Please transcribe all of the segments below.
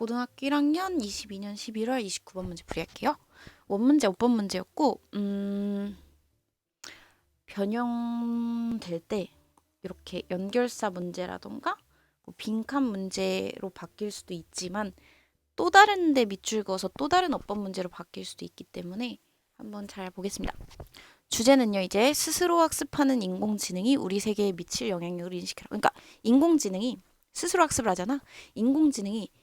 고등학교 1학년 22년 11월 29번 문제 풀이할게요. 원문제 5번 문제였고 음 변형될 때 이렇게 연결사 문제라던가 뭐 빈칸 문제로 바뀔 수도 있지만 또 다른 데 밑줄 그어서 또 다른 어법 문제로 바뀔 수도 있기 때문에 한번 잘 보겠습니다. 주제는요, 이제 스스로 학습하는 인공지능이 우리 세계에 미칠 영향력을 인식해라. 그러니까 인공지능이 스스로 학습을 하잖아. 인공지능이 어,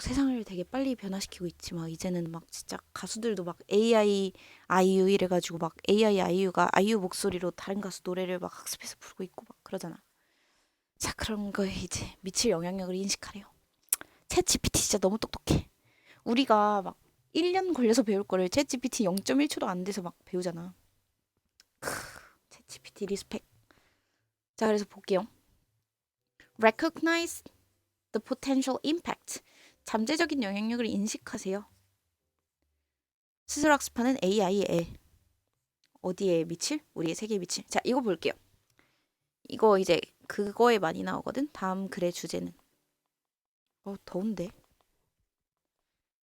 세상을 되게 빨리 변화시키고 있지. 막 이제는 막 진짜 가수들도 막 AI, 아이유 이래가지고 막 AI, 아이유가 아이유 목소리로 다른 가수 노래를 막 학습해서 부르고 있고 막 그러잖아. 자, 그런 거에 이제 미칠 영향력을 인식하래요. 챗 GPT 진짜 너무 똑똑해. 우리가 막 1년 걸려서 배울 거를 챗 GPT 0.1초도 안 돼서 막 배우잖아. 크, 챗 GPT 리스펙. 자, 그래서 볼게요. Recognize the potential impact. 잠재적인 영향력을 인식하세요. 스스로 학습하는 AI에 어디에 미칠? 우리의 세계에 미칠. 자, 이거 볼게요. 이거 이제 그거에 많이 나오거든. 다음 글의 주제는. 어, 더운데.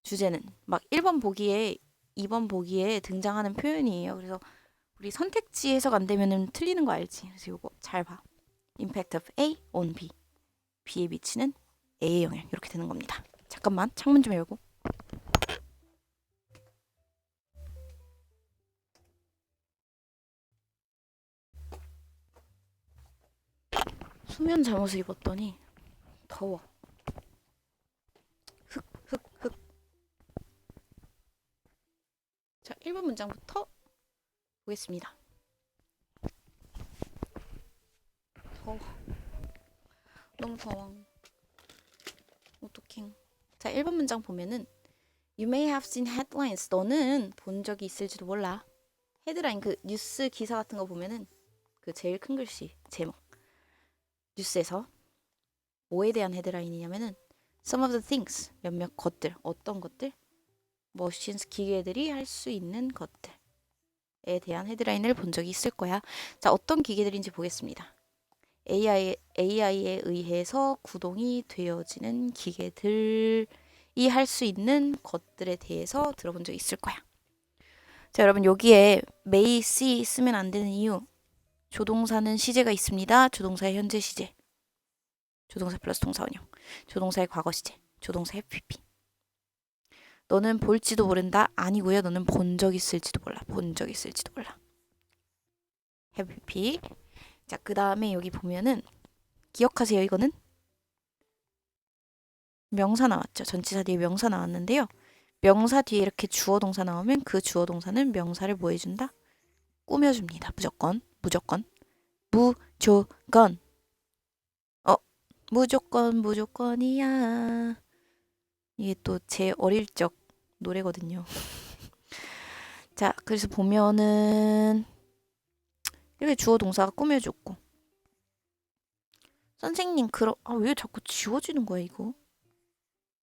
주제는 막 1번 보기에 2번 보기에 등장하는 표현이에요. 그래서 우리 선택지 해석 안 되면은 틀리는 거 알지? 그래서 이거 잘 봐. Impact of A on B. B에 미치는 A의 영향 이렇게 되는 겁니다. 잠깐만 창문 좀 열고. 수면 잠옷을 입었더니 더워. 흑, 흑, 흑. 자, 1번 문장부터 보겠습니다. 더워. 너무 더워. 어떡해. 자, 1번 문장 보면은 You may have seen headlines. 너는 본 적이 있을지도 몰라. 헤드라인 그 뉴스 기사 같은 거 보면은 그 제일 큰 글씨 제목 뉴스에서 뭐에 대한 헤드라인이냐면은 some of the things 몇몇 것들 어떤 것들 머신스 기계들이 할 수 있는 것들에 대한 헤드라인을 본 적이 있을 거야. 자, 어떤 기계들인지 보겠습니다. AI, AI에 의해서 구동이 되어지는 기계들이 할 수 있는 것들에 대해서 들어본 적 있을 거야. 자, 여러분 여기에 may see 쓰면 안 되는 이유. 조동사는 시제가 있습니다. 조동사의 현재 시제. 조동사 플러스 동사 원형. 조동사의 과거 시제. 조동사의 PP. 너는 볼지도 모른다. 아니고요. 너는 본 적 있을지도 몰라. 본 적 있을지도 몰라. PP. 자, 그 다음에 여기 보면은 기억하세요. 이거는 명사 나왔죠. 전치사 뒤에 명사 나왔는데요. 명사 뒤에 이렇게 주어 동사 나오면 그 주어 동사는 명사를 뭐 해준다? 꾸며줍니다. 무조건. 무조건. 무조건. 어, 무조건, 무조건이야. 이게 또 제 어릴 적 노래거든요. 자, 그래서 보면은 이렇게 주어 동사가 꾸며줬고. 선생님 그럼 아왜 자꾸 지워지는 거야 이거?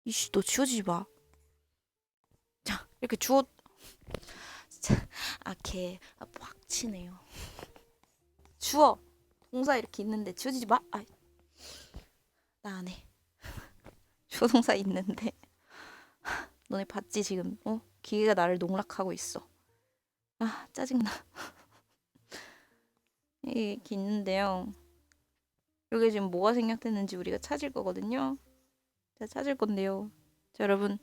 이씨 너 지워지지 마. 자 이렇게 주어 아 걔 아, 빡치네요. 주어 동사 이렇게 있는데 지워지지 마. 아, 나 안 해. 주어 동사 있는데. 너네 봤지 지금? 어? 기계가 나를 농락하고 있어. 아 짜증나 이렇게 있는데요. 여기 지금 뭐가 생략됐는지 우리가 찾을 거거든요. 자, 찾을 건데요. 자, 여러분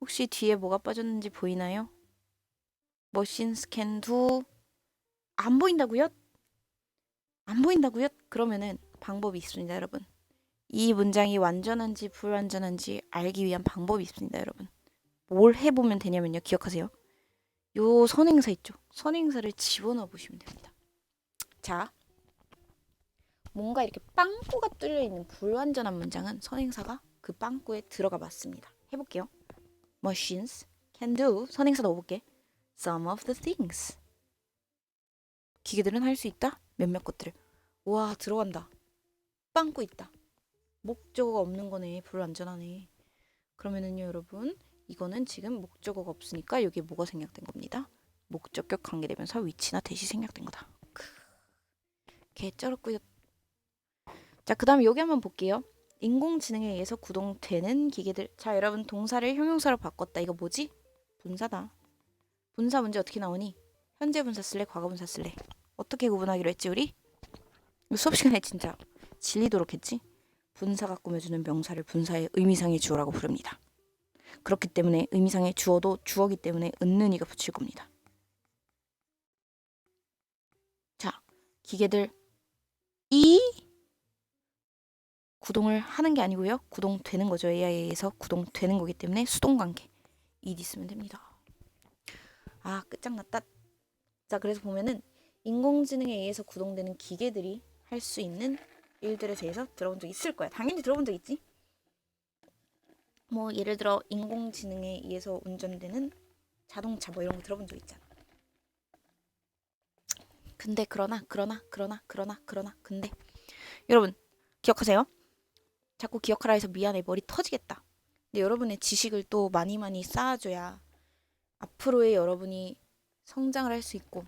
혹시 뒤에 뭐가 빠졌는지 보이나요? 머신 스캔도 안 보인다고요? 안 보인다고요? 그러면은 방법이 있습니다, 여러분. 이 문장이 완전한지 불완전한지 알기 위한 방법이 있습니다, 여러분. 뭘 해보면 되냐면요, 기억하세요. 요 선행사 있죠? 선행사를 집어넣어 보시면 됩니다. 자, 뭔가 이렇게 빵꾸가 뚫려 있는 불완전한 문장은 선행사가 그 빵꾸에 들어가 맞습니다. 해볼게요. Machines can do 선행사 넣어볼게. Some of the things. 기계들은 할 수 있다. 몇몇 것들을. 와 들어간다. 빵꾸 있다. 목적어가 없는 거네. 불완전하네. 그러면은요 여러분 이거는 지금 목적어가 없으니까 여기에 뭐가 생략된 겁니다. 목적격 관계대명사 위치나 대시 생략된 거다. 개 쩔었고요. 자, 그 다음에 여기 한번 볼게요. 인공지능에 의해서 구동되는 기계들. 자, 여러분 동사를 형용사로 바꿨다. 이거 뭐지? 분사다. 분사 문제 어떻게 나오니? 현재 분사 쓸래? 과거 분사 쓸래? 어떻게 구분하기로 했지 우리? 수업 시간에 진짜 질리도록 했지? 분사가 꾸며주는 명사를 분사의 의미상의 주어라고 부릅니다. 그렇기 때문에 의미상의 주어도 주어기 때문에 은는이가 붙일 겁니다. 자, 기계들 구동을 하는 게 아니고요. 구동되는 거죠. AI에 의해서 구동되는 거기 때문에 수동관계 id 쓰면 됩니다. 아 끝장났다. 자 그래서 보면은 인공지능에 의해서 구동되는 기계들이 할 수 있는 일들에 대해서 들어본 적 있을 거야. 당연히 들어본 적 있지. 뭐 예를 들어 인공지능에 의해서 운전되는 자동차 뭐 이런 거 들어본 적 있잖아. 근데 그러나 그러나 그러나 그러나 그러나 근데 여러분 기억하세요? 자꾸 기억하라 해서 미안해 머리 터지겠다. 근데 여러분의 지식을 또 많이 많이 쌓아줘야 앞으로의 여러분이 성장을 할 수 있고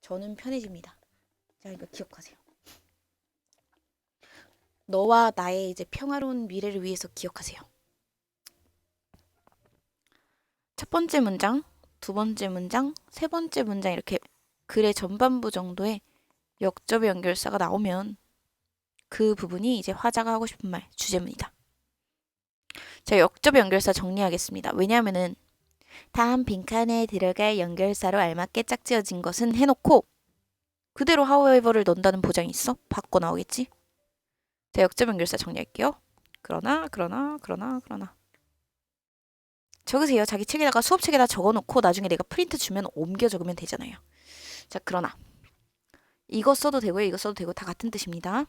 저는 편해집니다. 자 이거 기억하세요. 너와 나의 이제 평화로운 미래를 위해서 기억하세요. 첫 번째 문장, 두 번째 문장, 세 번째 문장 이렇게 글의 전반부 정도의 역접의 연결사가 나오면 그 부분이 이제 화자가 하고 싶은 말, 주제문이다. 자, 역접 연결사 정리하겠습니다. 왜냐하면은 다음 빈칸에 들어갈 연결사로 알맞게 짝지어진 것은 해놓고 그대로 however를 넣는다는 보장이 있어? 바꿔 나오겠지? 자, 역접 연결사 정리할게요. 그러나, 그러나, 그러나, 그러나. 적으세요. 자기 책에다가 수업책에다 적어놓고 나중에 내가 프린트 주면 옮겨 적으면 되잖아요. 자, 그러나. 이거 써도 되고요. 이거 써도 되고 다 같은 뜻입니다.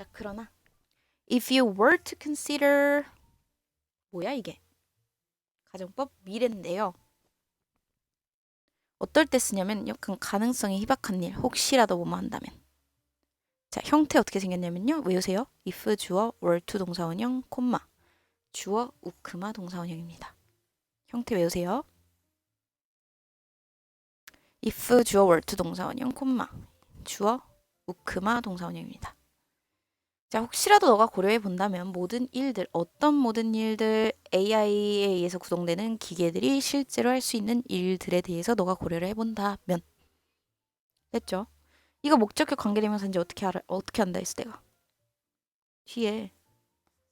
자, 그러나 if you were to consider 뭐야 이게? 가정법 미래인데요. 어떨 때 쓰냐면 약간 가능성이 희박한 일, 혹시라도 뭐뭐 한다면. 자, 형태 어떻게 생겼냐면요. 외우세요. if 주어 were to 동사원형 콤마 주어 우크마 동사원형입니다. 형태 외우세요. if 주어 were to 동사원형 콤마 주어 우크마 동사원형입니다. 자, 혹시라도 너가 고려해 본다면 모든 일들, 어떤 모든 일들 AI에 의해서 구동되는 기계들이 실제로 할 수 있는 일들에 대해서 너가 고려를 해 본다면 됐죠? 이거 목적격 관계대명사인지 어떻게 알아? 어떻게 한다 했어 내가. 뒤에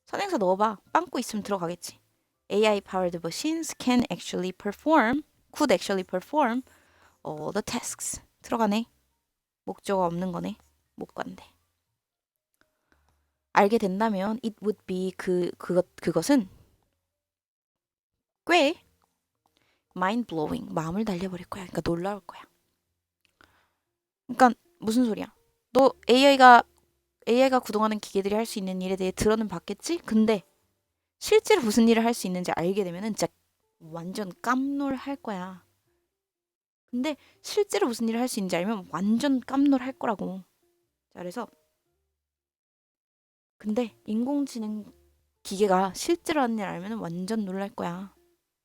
선행사 넣어 봐. 빵꾸 있으면 들어가겠지. AI powered machines can actually perform, could actually perform all the tasks. 들어가네. 목적어 없는 거네. 못 간대. 알게 된다면 it would be 그 그것 그것은 꽤 mind blowing 마음을 날려버릴 거야. 그러니까 놀라울 거야. 그러니까 무슨 소리야? 너 AI가 AI가 구동하는 기계들이 할 수 있는 일에 대해 들어는 봤겠지? 근데 실제로 무슨 일을 할 수 있는지 알게 되면은 진짜 완전 깜놀할 거야. 근데 실제로 무슨 일을 할 수 있는지 알면 완전 깜놀할 거라고. 자, 그래서 근데 인공지능 기계가 실제로 하는 일 알면 완전 놀랄 거야.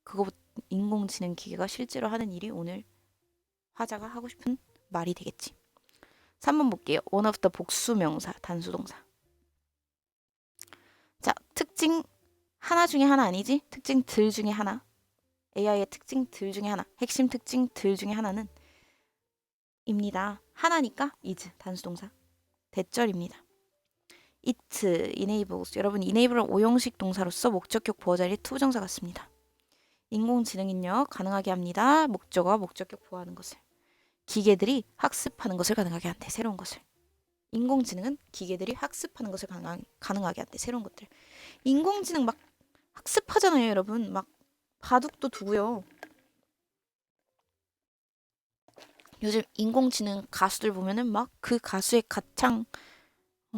그거 인공지능 기계가 실제로 하는 일이 오늘 화자가 하고 싶은 말이 되겠지. 3번 볼게요. one of the 복수 명사, 단수 동사. 자, 특징 하나 중에 하나 아니지? 특징 들 중에 하나. AI의 특징 들 중에 하나. 핵심 특징 들 중에 하나는 입니다. 하나니까 is 단수 동사. 대절입니다. It enables. 여러분 enable은 오형식 동사로서 목적격 보어 자리 투부정사 같습니다. 인공지능은요 가능하게 합니다. 목적어와 목적격 보호하는 것을. 기계들이 학습하는 것을 가능하게 한대 새로운 것을. 인공지능은 기계들이 학습하는 것을 가능, 가능하게 한대 새로운 것들. 인공지능 막 학습하잖아요 여러분. 막 바둑도 두고요. 요즘 인공지능 가수들 보면은 막 그 가수의 가창 어,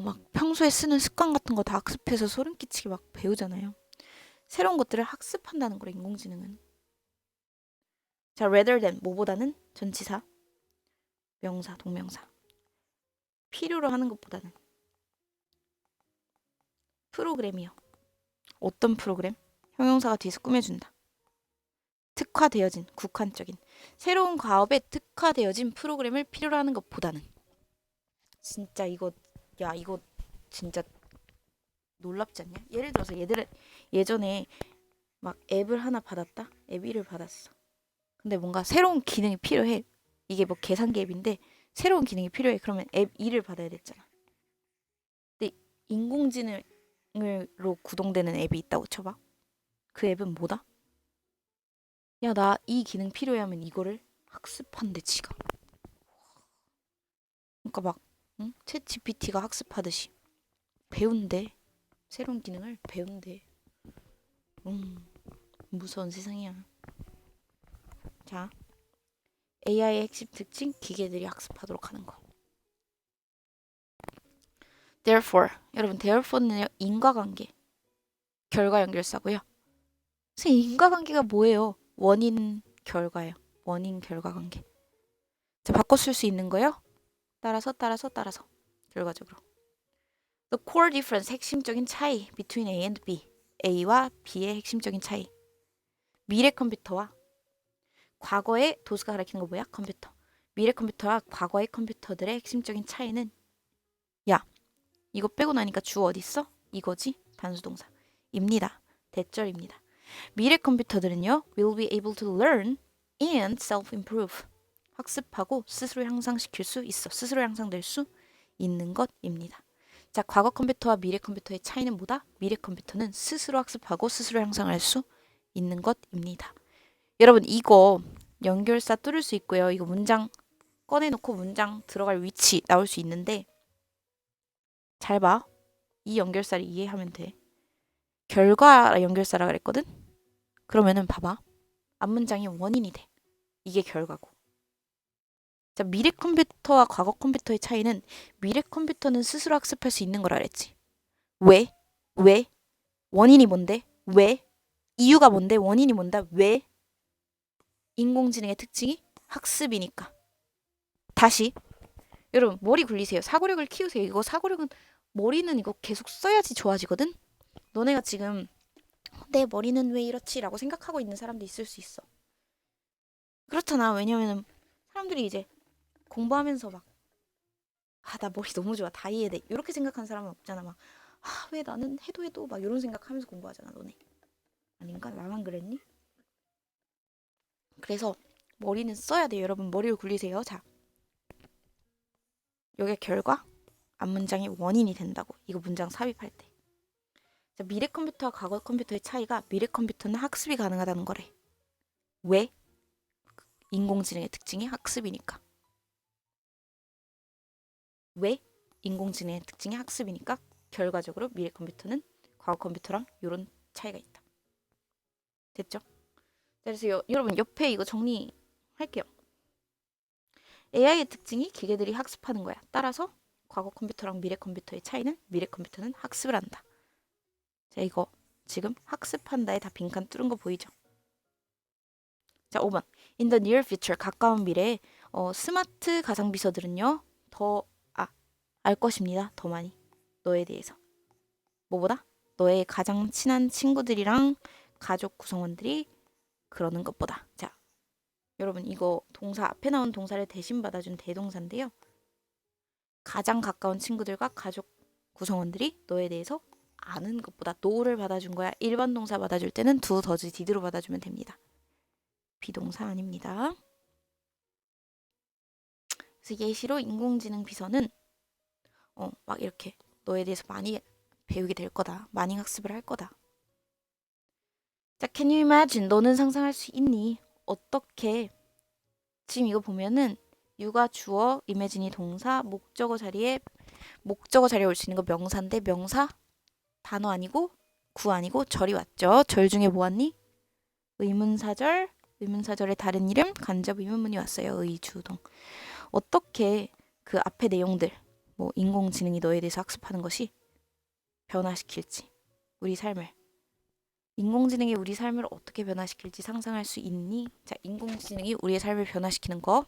막 평소에 쓰는 습관 같은 거 다 학습해서 소름 끼치게 막 배우잖아요. 새로운 것들을 학습한다는 거래 인공지능은. 자, rather than 뭐보다는 전치사, 명사, 동명사. 필요로 하는 것보다는 프로그램이요. 어떤 프로그램? 형용사가 뒤에서 꾸며준다. 특화되어진, 국한적인 새로운 과업에 특화되어진 프로그램을 필요로 하는 것보다는 진짜 이거 야 이거 진짜 놀랍지 않냐? 예를 들어서 얘들은 예전에 막 앱을 하나 받았다. 앱 1을 받았어. 근데 뭔가 새로운 기능이 필요해. 이게 뭐 계산기 앱인데 새로운 기능이 필요해. 그러면 앱 2를 받아야 됐잖아. 근데 인공지능으로 구동되는 앱이 있다고 쳐봐. 그 앱은 뭐다? 야, 나 이 기능 필요해 하면 이거를 학습한대, 지가. 그러니까 막, 응? 챗 GPT가 학습하듯이 배운대. 새로운 기능을 배운대. 음, 무서운 세상이야. 자, AI의 핵심 특징, 기계들이 학습하도록 하는 거. Therefore, 여러분, therefore는요, 인과관계, 결과 연결사고요. 선생님, 인과관계가 뭐예요? 원인, 결과예요. 원인, 결과 관계. 자, 바꿔 쓸 수 있는 거요. 따라서, 따라서, 따라서. 결과적으로. The core difference, 핵심적인 차이 between A and B. A와 B의 핵심적인 차이. 미래 컴퓨터와 과거의 도수가 가리키는 거 뭐야? 컴퓨터. 미래 컴퓨터와 과거의 컴퓨터들의 핵심적인 차이는 야, 이거 빼고 나니까 주 어디 있어? 이거지? 단수 동사. 입니다. 대절입니다. 미래 컴퓨터들은요, will be able to learn and self-improve. 학습하고 스스로 향상시킬 수 있어. 스스로 향상될 수 있는 것입니다. 자, 과거 컴퓨터와 미래 컴퓨터의 차이는 뭐다? 미래 컴퓨터는 스스로 학습하고 스스로 향상할 수 있는 것입니다. 여러분, 이거 연결사 뚫을 수 있고요. 이거 문장 꺼내놓고 문장 들어갈 위치 나올 수 있는데 잘 봐. 이 연결사를 이해하면 돼. 결과 연결사라 그랬거든? 그러면은 봐봐. 앞문장이 원인이 돼. 이게 결과고. 자, 미래 컴퓨터와 과거 컴퓨터의 차이는 미래 컴퓨터는 스스로 학습할 수 있는 거라 그랬지. 왜? 왜? 원인이 뭔데? 왜? 이유가 뭔데? 원인이 뭔다? 왜? 인공지능의 특징이 학습이니까. 다시 여러분 머리 굴리세요. 사고력을 키우세요. 이거 사고력은 머리는 이거 계속 써야지 좋아지거든. 너네가 지금 내 머리는 왜 이렇지 라고 생각하고 있는 사람도 있을 수 있어. 그렇잖아. 왜냐면은 사람들이 이제 공부하면서 막 아, 나 머리 너무 좋아. 다 이해돼. 이렇게 생각하는 사람은 없잖아. 막 아, 왜 나는 해도 해도 막 이런 생각하면서 공부하잖아, 너네. 아닌가? 나만 그랬니? 그래서 머리는 써야 돼요. 여러분 머리를 굴리세요. 자. 요게 결과 앞 문장이 원인이 된다고. 이거 문장 삽입할 때. 자, 미래 컴퓨터와 과거 컴퓨터의 차이가 미래 컴퓨터는 학습이 가능하다는 거래. 왜? 인공지능의 특징이 학습이니까. 왜? 인공지능의 특징이 학습이니까 결과적으로 미래 컴퓨터는 과거 컴퓨터랑 이런 차이가 있다. 됐죠? 그래서 여, 여러분 옆에 이거 정리할게요. AI의 특징이 기계들이 학습하는 거야. 따라서 과거 컴퓨터랑 미래 컴퓨터의 차이는 미래 컴퓨터는 학습을 한다. 자, 이거 지금 학습한다에 다 빈칸 뚫은 거 보이죠? 자, 5번. In the near future, 가까운 미래에 어, 스마트 가상 비서들은요. 더 아, 알 것입니다. 더 많이. 너에 대해서. 뭐보다? 너의 가장 친한 친구들이랑 가족 구성원들이 그러는 것보다. 자, 여러분 이거 동사 앞에 나온 동사를 대신 받아준 대동사인데요. 가장 가까운 친구들과 가족 구성원들이 너에 대해서 아는 것보다 노를 받아준 거야. 일반 동사 받아줄 때는 두 더즈 디드로 받아주면 됩니다. 비동사 아닙니다. 그래서 예시로 인공지능 비서는 어, 막 이렇게 너에 대해서 많이 배우게 될 거다. 많이 학습을 할 거다. 자, can you imagine? 너는 상상할 수 있니? 어떻게? 지금 이거 보면은 유가 주어, imagine이 동사, 목적어 자리에 목적어 자리에 올 수 있는 거 명사인데 명사 단어 아니고 구 아니고 절이 왔죠. 절 중에 뭐 왔니? 의문사절, 의문사절의 다른 이름 간접 의문문이 왔어요. 의주동. 어떻게 그 앞에 내용들 뭐 인공지능이 너에 대해서 학습하는 것이 변화시킬지 우리 삶을 인공지능이 우리 삶을 어떻게 변화시킬지 상상할 수 있니? 자, 인공지능이 우리의 삶을 변화시키는 거.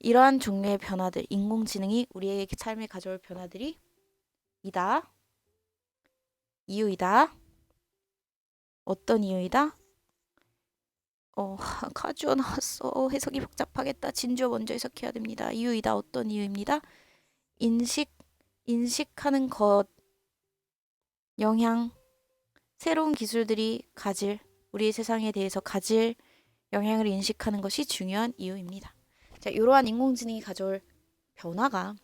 이러한 종류의 변화들, 인공지능이 우리의 삶에 가져올 변화들이 이다. 이유이다. 어떤 이유이다? 어, 가주어 나왔어. 해석이 복잡하겠다. 진주어 먼저 해석해야 됩니다. 이유이다. 어떤 이유입니다. 인식, 인식하는 것, 영향, 새로운 기술들이 가질 우리의 세상에 대해서 가질 영향을 인식하는 것이 중요한 이유입니다. 자, 이러한 인공지능이 가져올 변화가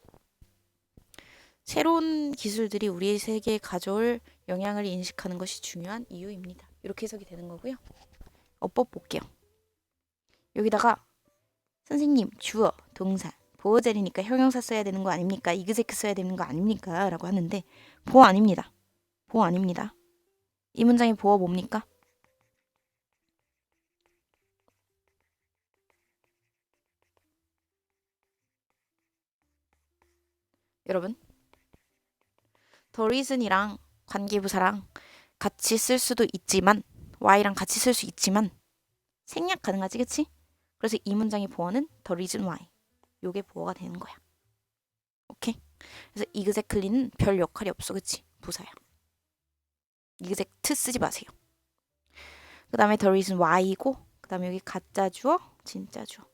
새로운 기술들이 우리의 세계에 가져올 영향을 인식하는 것이 중요한 이유입니다. 이렇게 해석이 되는 거고요. 어법 볼게요. 여기다가 선생님 주어 동사 보어자리니까 형용사 써야 되는 거 아닙니까? 이그제크 써야 되는 거 아닙니까? 라고 하는데 보어 아닙니다. 보어 아닙니다. 이 문장의 보어 뭡니까? 여러분 the reason이랑 관계부사랑 같이 쓸 수도 있지만 y랑 같이 쓸 수 있지만 생략 가능하지 그치? 그래서 이 문장의 보어는 the reason why 요게 보어가 되는 거야 오케이? 그래서 exactly는 별 역할이 없어 그치? 부사야 exact 쓰지 마세요 그 다음에 the reason why이고 그 다음에 여기 가짜 주어 진짜 주어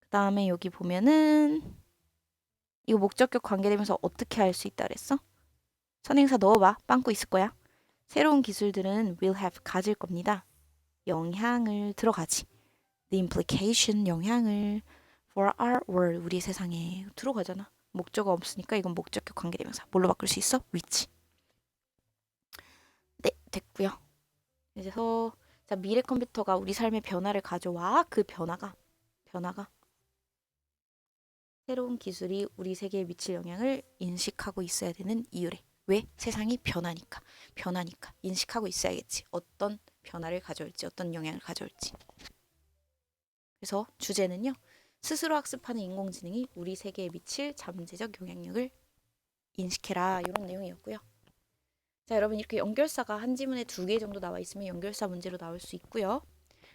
그 다음에 여기 보면은 이거 목적격 관계되면서 어떻게 할수 있다 그랬어? 선행사 넣어봐. 빵꾸 있을 거야. 새로운 기술들은 will have 가질 겁니다. 영향을 들어가지. The implication 영향을 for our world 우리 세상에 들어가잖아. 목적어 없으니까 이건 목적격 관계되면서 뭘로 바꿀 수 있어? which. 네, 됐고요. 그래서 자 미래 컴퓨터가 우리 삶의 변화를 가져와 그 변화가 변화가 새로운 기술이 우리 세계에 미칠 영향을 인식하고 있어야 되는 이유래. 왜? 세상이 변하니까. 변하니까. 인식하고 있어야겠지. 어떤 변화를 가져올지, 어떤 영향을 가져올지. 그래서 주제는요. 스스로 학습하는 인공지능이 우리 세계에 미칠 잠재적 영향력을 인식해라. 이런 내용이었고요. 자, 여러분 이렇게 연결사가 한 지문에 두 개 정도 나와 있으면 연결사 문제로 나올 수 있고요.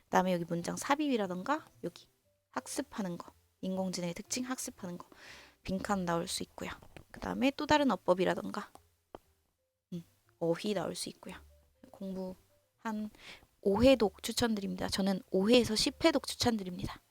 그다음에 여기 문장 삽입이라던가 여기 학습하는 거. 인공지능의 특징 학습하는 거 빈칸 나올 수 있고요. 그 다음에 또 다른 어법이라던가 음, 어휘 나올 수 있고요. 공부 한 5회독 추천드립니다. 저는 5회에서 10회독 추천드립니다.